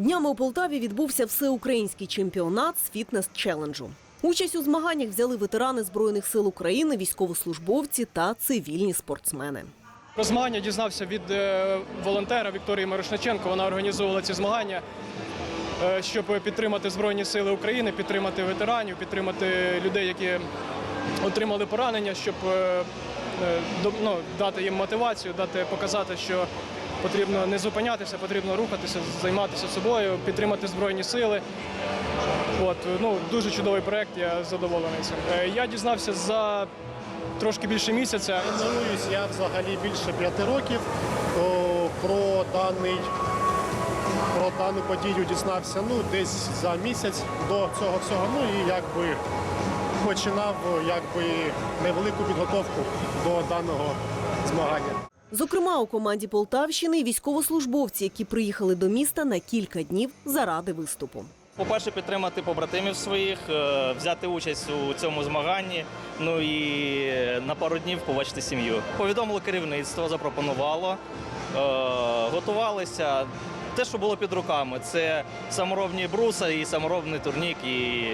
Днями у Полтаві відбувся всеукраїнський чемпіонат з фітнес-челенджу. Участь у змаганнях взяли ветерани Збройних сил України, військовослужбовці та цивільні спортсмени. Про змагання дізнався від е, волонтера Вікторії Мирошниченко. Вона організовувала ці змагання, е, щоб підтримати Збройні Сили України, підтримати ветеранів, підтримати людей, які отримали поранення, щоб е, ну, дати їм мотивацію, дати показати, що потрібно не зупинятися, потрібно рухатися, займатися собою, підтримати Збройні Сили. От, ну, дуже чудовий проєкт, я задоволений цим. Е, Я дізнався за трошки більше місяця. Тренуюсь я взагалі більше п'яти років. Про даний про дану подію дізнався ну, десь за місяць до цього всього. Ну і якби починав якби невелику підготовку до даного змагання. Зокрема, у команді Полтавщини військовослужбовці, які приїхали до міста на кілька днів заради виступу. По-перше, підтримати побратимів своїх, е, взяти участь у цьому змаганні. Ну і на пару днів побачити сім'ю. Повідомило керівництво, запропонувало, е, готувалися. Те, що було під руками, це саморобні бруса і саморобний турнік. І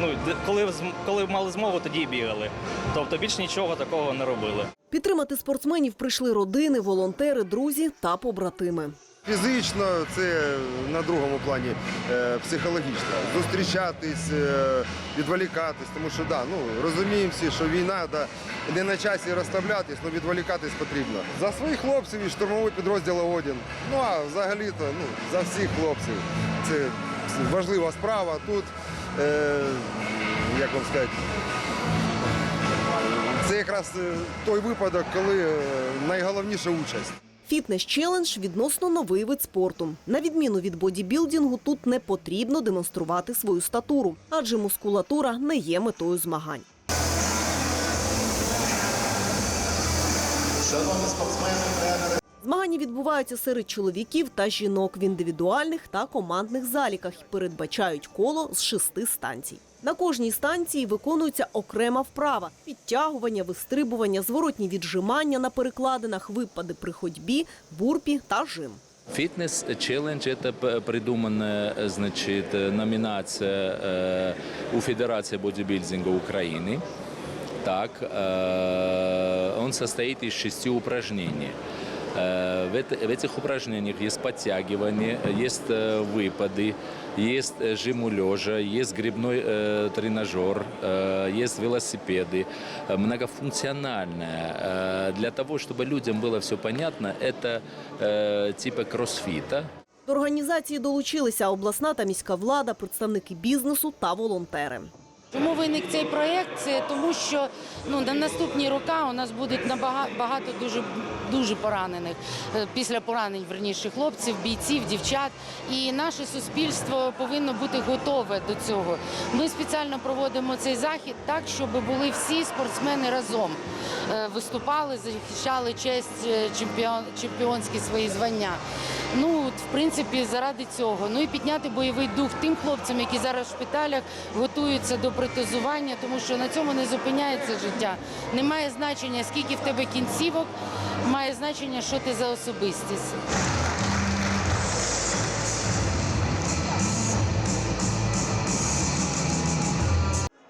ну, коли, коли мали змогу, тоді і бігали. Тобто більш нічого такого не робили. Підтримати спортсменів прийшли родини, волонтери, друзі та побратими. Фізично це на другому плані е, психологічно. Зустрічатись, е, відволікатись, тому що да, ну розуміємо всі, що війна да, не на часі розставлятись, але відволікатись потрібно. За своїх хлопців і штурмовий підрозділ Одін. Ну а взагалі-то ну, за всіх хлопців. Це важлива справа. Тут, е, як вам сказати, це якраз е, той випадок, коли найголовніша участь. Фітнес-челендж відносно новий вид спорту. На відміну від бодібілдингу, тут не потрібно демонструвати свою статуру, адже мускулатура не є метою змагань. Змагання відбуваються серед чоловіків та жінок в індивідуальних та командних заліках і передбачають коло з шести станцій. На кожній станції виконується окрема вправа: підтягування, вистрибування, зворотні віджимання на перекладинах, випади при ходьбі, бурпі та жим. Фитнес челлендж это п- придуманная, э, значит, э, номинация э, у Федерации бодибилдинга Украины. Так, э, он состоит из шести упражнений. Э, В, эт- в этих упражнениях есть подтягивание, есть э, выпады, есть э, жим у лежа, есть грибной э, тренажер, э, есть велосипеды, э, многофункциональное. Э, Для того, чтобы людям было все понятно, это э, типа кроссфита. До організації долучилися обласна та міська влада, представники бізнесу та волонтери. Чому виник цей проєкт? Це тому, що ну на наступні роки у нас будуть набагато багато дуже дуже поранених е, після поранень верніше хлопців, бійців, дівчат. І наше суспільство повинно бути готове до цього. Ми спеціально проводимо цей захід так, щоб були всі спортсмени разом Е, виступали, захищали честь е, чемпіон, чемпіонські свої звання. Ну, в принципі, заради цього. Ну і підняти бойовий дух тим хлопцям, які зараз в шпиталях готуються до протезування, тому що на цьому не зупиняється життя. Немає значення, скільки в тебе кінцівок, має значення, що ти за особистість.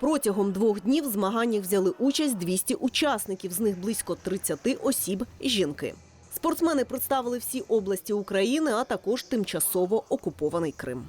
Протягом двох днів в змаганнях взяли участь 200 учасників, з них близько 30 осіб – жінки. Спортсмени представили всі області України, а також тимчасово окупований Крим.